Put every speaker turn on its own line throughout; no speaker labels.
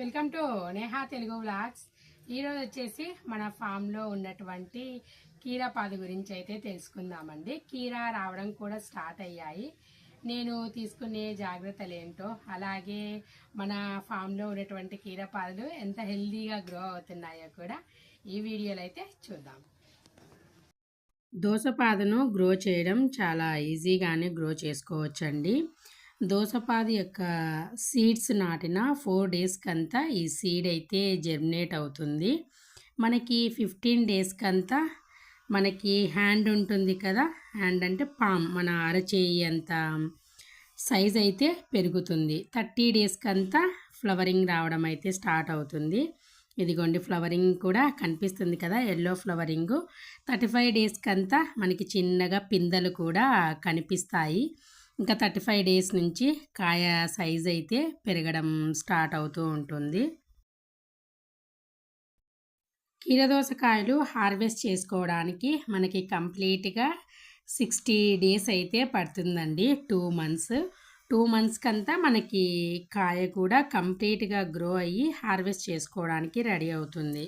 Welcome to Neha Telugu vlogs. ఈరోజు వచ్చేసి మన ఫామ్లో ఉన్నటువంటి కీరా పాదు గురించి అయితే తెలుసుకుందామండి. కీరా రావడం కూడా స్టార్ట్ అయ్యాయి. నేను తీసుకునే జాగ్రత్తలు ఏంటో అలాగే మన ఫామ్లో ఉన్నటువంటి కీరా పాదులు ఎంత హెల్దీగా గ్రో అవుతున్నాయో కూడా ఈ వీడియోలో అయితే చూద్దాం. దోసపాదను గ్రో చేయడం చాలా ఈజీగానే గ్రో చేసుకోవచ్చండి. దోసపాది యొక్క సీడ్స్ నాటిన ఫోర్ డేస్కి అంతా ఈ సీడ్ అయితే జెర్మినేట్ అవుతుంది. మనకి ఫిఫ్టీన్ డేస్కంతా మనకి హ్యాండ్ ఉంటుంది కదా హ్యాండ్ అంటే పామ్ మన అరచేయి అంత సైజ్ అయితే పెరుగుతుంది. థర్టీ డేస్కి అంతా ఫ్లవరింగ్ రావడం అయితే స్టార్ట్ అవుతుంది. ఇదిగోండి ఫ్లవరింగ్ కూడా కనిపిస్తుంది కదా ఎల్లో ఫ్లవరింగ్. థర్టీ ఫైవ్ డేస్కి అంతా మనకి చిన్నగా పిందెలు కూడా కనిపిస్తాయి. ఇంకా థర్టీ ఫైవ్ డేస్ నుంచి కాయ సైజ్ అయితే పెరగడం స్టార్ట్ అవుతూ ఉంటుంది. కీరదోసకాయలు హార్వెస్ట్ చేసుకోవడానికి మనకి కంప్లీట్గా సిక్స్టీ డేస్ అయితే పడుతుందండి టూ మంత్స్. టూ మంత్స్కి అంతా మనకి కాయ కూడా కంప్లీట్గా గ్రో అయ్యి హార్వెస్ట్ చేసుకోవడానికి రెడీ అవుతుంది.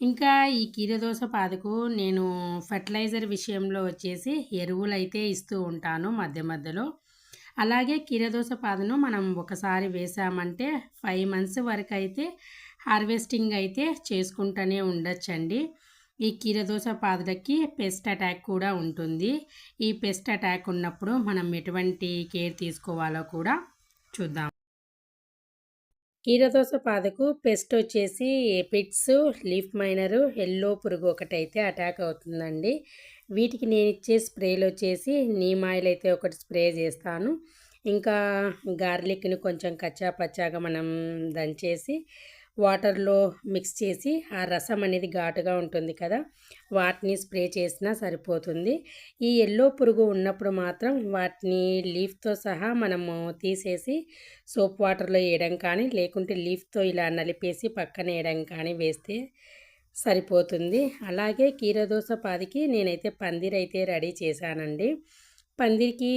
ఇంకా ఈ కీరదోస పాదకు నేను ఫర్టిలైజర్ విషయంలో వచ్చేసి ఎరువులు అయితే ఇస్తూ ఉంటాను మధ్య మధ్యలో. అలాగే కీరదోస పాదను మనం ఒకసారి వేసామంటే ఫైవ్ మంత్స్ వరకు అయితే హార్వెస్టింగ్ అయితే చేసుకుంటూనే ఉండొచ్చండి. ఈ కీరదోస పాదులకి పెస్ట్ అటాక్ కూడా ఉంటుంది. ఈ పెస్ట్ అటాక్ ఉన్నప్పుడు మనం ఎటువంటి కేర్ తీసుకోవాలో కూడా చూద్దాం. కీరదోస పాదకు పెస్ట్ వచ్చేసి పిట్స్ లీఫ్ మైనరు ఎల్లో పురుగు ఒకటైతే అటాక్ అవుతుందండి. వీటికి నేను ఇచ్చే స్ప్రేలు వచ్చేసి నీమ్ ఆయిల్ అయితే ఒకటి స్ప్రే చేస్తాను. ఇంకా గార్లిక్ని కొంచెం కచ్చా పచ్చాగా మనం దంచేసి వాటర్లో మిక్స్ చేసి ఆ రసం అనేది ఘాటుగా ఉంటుంది కదా వాటిని స్ప్రే చేసినా సరిపోతుంది. ఈ ఎల్లో పురుగు ఉన్నప్పుడు మాత్రం వాటిని లీఫ్తో సహా మనము తీసేసి సోప్ వాటర్లో వేయడం కానీ లేకుంటే లీఫ్తో ఇలా నలిపేసి పక్కన వేయడం కానీ వేస్తే సరిపోతుంది. అలాగే కీరదోస పాదికి నేనైతే పందిరైతే రెడీ చేశానండి. పందిరికి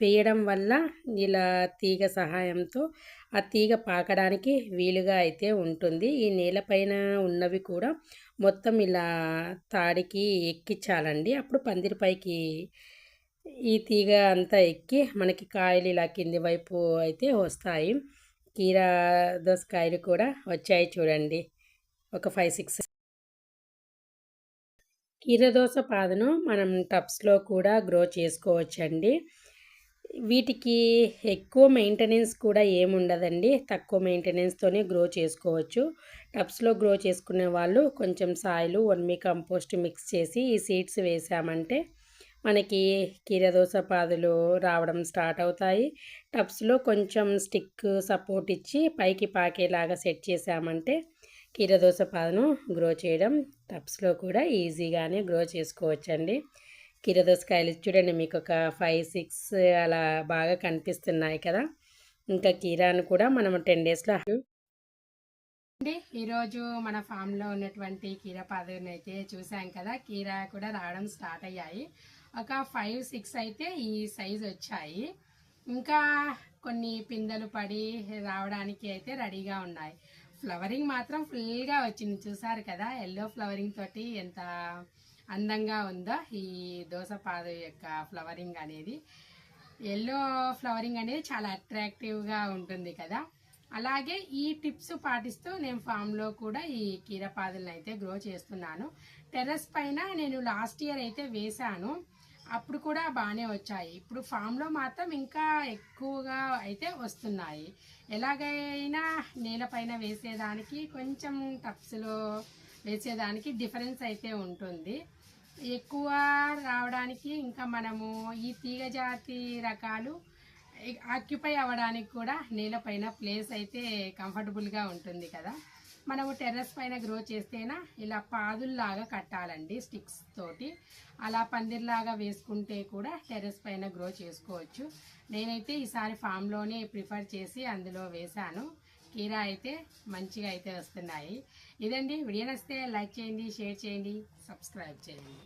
వేయడం వల్ల ఇలా తీగ సహాయంతో ఆ తీగ పాకడానికి వీలుగా అయితే ఉంటుంది. ఈ నేలపైన ఉన్నవి కూడా మొత్తం ఇలా తాడికి ఎక్కించాలండి. అప్పుడు పందిరిపైకి ఈ తీగ అంతా ఎక్కి మనకి కాయలు ఇలా కింది వైపు అయితే వస్తాయి. కీరా దోసకాయలు కూడా వచ్చాయి చూడండి. ఒక ఫైవ్ సిక్స్. కీరదోస పాదను మనం టబ్స్లో కూడా గ్రో చేసుకోవచ్చండి. వీటికి ఎక్కువ మెయింటెనెన్స్ కూడా ఏముండదండి. తక్కువ మెయింటెనెన్స్తోనే గ్రో చేసుకోవచ్చు. టబ్స్లో గ్రో చేసుకునే వాళ్ళు కొంచెం సాయిలు వన్మీ కంపోస్ట్ మిక్స్ చేసి ఈ సీడ్స్ వేసామంటే మనకి కీరదోస పాదులు రావడం స్టార్ట్ అవుతాయి. టబ్స్లో కొంచెం స్టిక్ సపోర్ట్ ఇచ్చి పైకి పాకేలాగా సెట్ చేసామంటే కీరదోస పాదును గ్రో చేయడం టబ్స్లో కూడా ఈజీగానే గ్రో చేసుకోవచ్చండి. కీరదోసకాయలు చూడండి మీకు ఒక ఫైవ్ సిక్స్ అలా బాగా కనిపిస్తున్నాయి కదా. ఇంకా కీరాను కూడా మనం టెన్ డేస్లో అండి ఈరోజు మన ఫామ్లో ఉన్నటువంటి కీర పాదుని అయితే చూసాం కదా. కీర కూడా రావడం స్టార్ట్ అయ్యాయి. ఒక ఫైవ్ సిక్స్ అయితే ఈ సైజ్ వచ్చాయి. ఇంకా కొన్ని పిందెలు పడి రావడానికి అయితే రెడీగా ఉన్నాయి. ఫ్లవరింగ్ మాత్రం ఫుల్గా వచ్చింది. చూసారు కదా ఎల్లో ఫ్లవరింగ్ తోటి ఎంత అందంగా ఉందో ఈ దోసపాదు యొక్క ఫ్లవరింగ్ అనేది? ఎల్లో ఫ్లవరింగ్ అనేది చాలా అట్రాక్టివ్గా ఉంటుంది కదా. అలాగే ఈ టిప్స్ పాటిస్తూ నేను ఫామ్లో కూడా ఈ కీరపాదులను అయితే గ్రో చేస్తున్నాను. టెర్రస్ పైన నేను లాస్ట్ ఇయర్ అయితే వేశాను. అప్పుడు కూడా బాగానే వచ్చాయి. ఇప్పుడు ఫామ్లో మాత్రం ఇంకా ఎక్కువగా అయితే వస్తున్నాయి. ఎలాగైనా నేలపైన వేసేదానికి కొంచెం టప్స్లో వేసేదానికి డిఫరెన్స్ అయితే ఉంటుంది. ఎక్కువ రావడానికి ఇంకా మనము ఈ తీగ జాతి రకాలు ఆక్యుపై అవ్వడానికి కూడా నేలపైన ప్లేస్ అయితే కంఫర్టబుల్గా ఉంటుంది కదా. మనము టెర్రస్ పైన గ్రో చేస్తేనా ఇలా పాదుల్లాగా కట్టాలండి స్టిక్స్ తోటి. అలా పందిర్లాగా వేసుకుంటే కూడా టెర్రస్ పైన గ్రో చేసుకోవచ్చు. నేనైతే ఈసారి ఫామ్లోనే ప్రిఫర్ చేసి అందులో వేశాను. కీరా అయితే మంచిగా అయితే వస్తున్నాయి. ఇదండి. వీడియో నచ్చితే లైక్ చేయండి షేర్ చేయండి సబ్స్క్రైబ్ చేయండి.